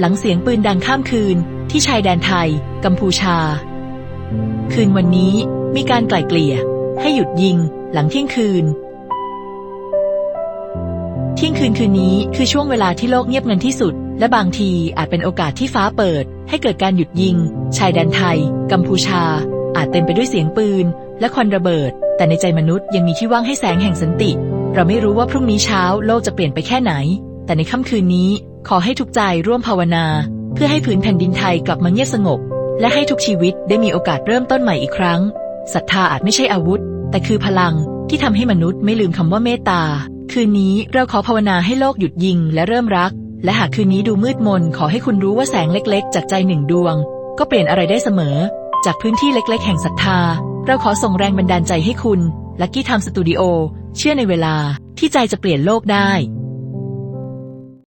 หลังเสียงปืนดังข้ามคืน ที่ชายแดนไทย กัมพูชา คืนวันนี้มีการไกล่เกลี่ย ให้หยุดยิง หลังเที่ยงคืน เที่ยงคืนคืนนี้คือช่วงเวลาที่โลกเงียบงันที่สุด และบางทีอาจเป็นโอกาสที่ฟ้าเปิด ให้เกิดการหยุดยิง ชายแดนไทย กัมพูชา อาจเต็มไปด้วยเสียงปืน และควันระเบิด แต่ในใจมนุษย์ยังมีที่ว่างให้แสงแห่งสันติ เราไม่รู้ว่าพรุ่งนี้เช้าโลกจะเปลี่ยนไปแค่ไหน แต่ในค่ำคืนนี้ขอให้ทุกใจร่วมภาวนา เพื่อให้ผืนแผ่นดินไทยกลับมาเงียบสงบ และให้ทุกชีวิตได้มีโอกาสเริ่มต้นใหม่อีกครั้งศรัทธาอาจไม่ใช่อาวุธ แต่คือพลังที่ทำให้มนุษย์ไม่ลืมคำว่าเมตตา คืนนี้เราขอภาวนาให้โลกหยุดยิงและเริ่มรัก และหากคืนนี้ดูมืดมนขอให้คุณรู้ว่าแสงเล็กๆ จากใจหนึ่งดวง ก็เปลี่ยนอะไรได้เสมอ จากพื้นที่เล็ก ๆ แห่งศรัทธา เราขอส่งแรงบันดาลใจให้คุณลักกี้ทำสตูดิโอเชื่อในเวลาที่ใจจะเปลี่ยนโลกได้